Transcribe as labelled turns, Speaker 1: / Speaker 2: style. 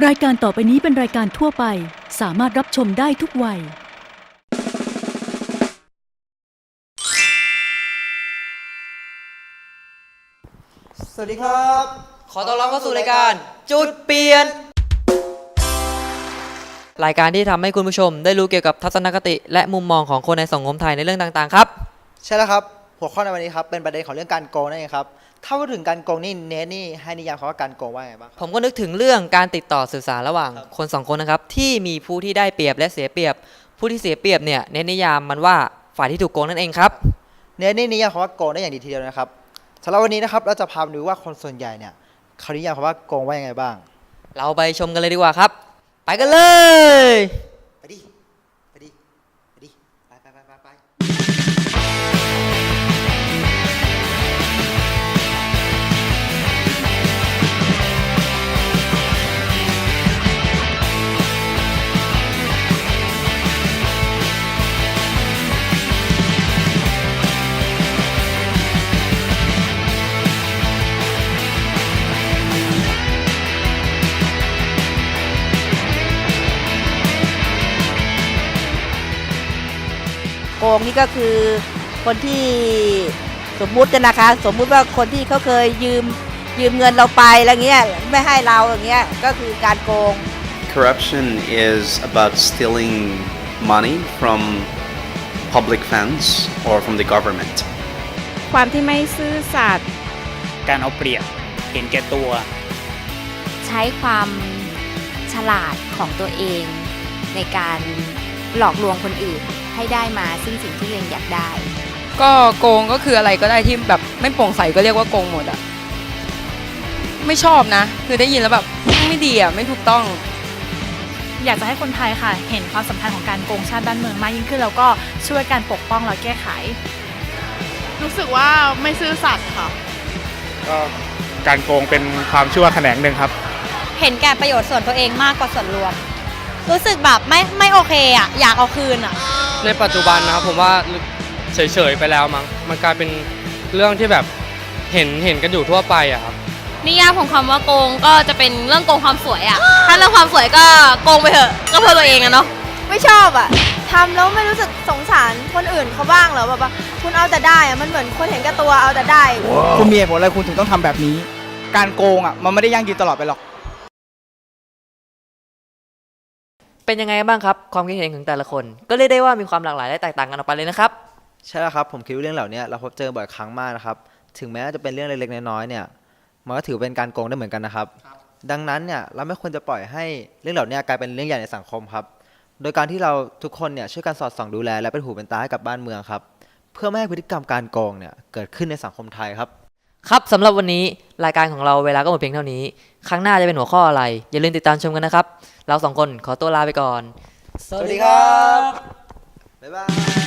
Speaker 1: รายการต่อไปนี้เป็นรายการทั่วไป สามารถรับชมได้ทุกวัย
Speaker 2: สวัสดีครับ
Speaker 3: ขอต้อนรับเข้าสู่รายการ จุดเปลี่ยน รายการที่ทำให้คุณผู้ชมได้รู้เกี่ยวกับทัศนคติ และมุมมองของคนในสังคมไทยในเรื่องต่างๆ ครับ
Speaker 2: ใช่แล้วครับ หัวข้อในวันนี้ครับเป็นประเด็นของเรื่องการโกงนั่นเองครับ ถ้าพูดถึงการโกงนี่เนทนี่ให้นิยามคำว่าการโกงว่าไงบ้างครับ
Speaker 3: ผมก็นึกถึงเรื่องการติดต่อสื่อสารระหว่าง
Speaker 2: ครับ
Speaker 3: คนสองคนนะครับ ที่มีผู้ที่ได้เปรียบและเสียเปรียบ ผู้ที่เสียเปรียบเนี่ยเน้นนิยามมันว่าฝ่ายที่ถูกโกงนั่นเองครับ
Speaker 2: เนทนี่นิยามคำว่าโกงได้อย่างดีทีเดียวนะครับสำหรับวันนี้นะครับเราจะพามาดูว่าคนส่วนใหญ่เนี่ยเขานิยามคำว่าโกงว่ายังไงบ้าง
Speaker 3: เราไปชมกันเลยดีกว่าครับ ไปกันเลย
Speaker 4: โกงนี่ก็คือคนที่สมมุตินะคะ สมมุติว่าคนที่เขาเคยยืมยืมเงินเราไปอะไรเงี้ยไม่ให้เราอย่างเงี้ยก็คือการโกง
Speaker 5: Corruption is about stealing money from public funds or from the government.
Speaker 6: ความที่ไม่ซื่อสัตย์
Speaker 7: การเอาเปรียบเห็นแก่ตัว
Speaker 8: ใช้ความฉลาดของตัวเองในการ หลอกลวงคนอื่นให้ได้มาซึ่งสิ่งที่ตัวเองอยากได้
Speaker 6: ก็โกงก็คืออะไรก็ได้ที่แบบไม่โปร่งใสก็เรียกว่าโกงหมดอะไม่ชอบนะ คือได้ยินแล้วแบบไม่ดีอะไม่ถูกต้อง
Speaker 9: อยากจะให้คนไทยค่ะ เห็นความสำคัญของการโกงชาติบ้านเมืองมากยิ่งขึ้น แล้วก็ช่วยการปกป้องและแก้ไข
Speaker 10: รู้สึกว่าไม่ซื่อสัตย์ค่ะ
Speaker 7: ก็การโกงเป็นความชั่วแขนงหนึ่งครับ
Speaker 8: เห็นแก่ประโยชน์ส่วนตัวเองมากกว่าส่วนรวม รู้สึกแบบไม่ไม่โอเคอะอยากเอาคืนอะ
Speaker 11: ในปัจจุบันนะครับผมว่าเฉยๆไปแล้วมั้งมันกลายเป็นเรื่องที่แบบเห็นเห็นกันอยู่ทั่วไปอะครับ
Speaker 8: นิยามของคำว่าโกงก็จะเป็นเรื่องโกงความสวยอะถ้าเรื่องความสวยก็โกงไปเถอะ ก็เพื่อตัวเองอะเนาะ
Speaker 4: ไม่ชอบอะทำแล้วไม่รู้สึกสงสารคนอื่นเขาบ้างเหรอแบบว่าคุณเอาแต่ได้อะมันเหมือนคนเห็นแก่ตัวเอาแต่ได้
Speaker 2: คุณมีเหตุผลอะไรคุณถึงต้องทำแบบนี้ การโกงอะ มันไม่ได้ยั่งยืนตลอดไปหรอก
Speaker 3: เป็นยังไงบ้างครับ ความคิดเห็นของแต่ละคน ก็เรียกได้ว่ามีความหลากหลายและแตกต่างกันออกไปเลยนะครับ
Speaker 2: ใช่แล้วครับ ผมคิดว่าเรื่องเหล่านี้เราพบเจอบ่อยครั้งมากนะครับ ถึงแม้จะเป็นเรื่องเล็กๆน้อยๆเนี่ย มันก็ถือเป็นการโกงได้เหมือนกันนะครับ ดังนั้นเนี่ยเราไม่ควรจะปล่อยให้เรื่องเหล่านี้กลายเป็นเรื่องใหญ่ในสังคมครับ โดยการที่เราทุกคนเนี่ยช่วยกันสอดส่องดูแลและเป็นหูเป็นตาให้กับบ้านเมืองครับ เพื่อไม่ให้พฤติกรรมการโกงเนี่ยเกิดขึ้นในสังคมไทยครับ
Speaker 3: ครับสำหรับวันนี้รายการของเราเวลาก็หมดเพียงเท่านี้ ครั้งหน้าจะเป็นหัวข้ออะไร อย่าลืมติดตามชมกันนะครับ เราสองคนขอตัวลาไปก่อน
Speaker 2: สวัสดีครับ บ๊ายบาย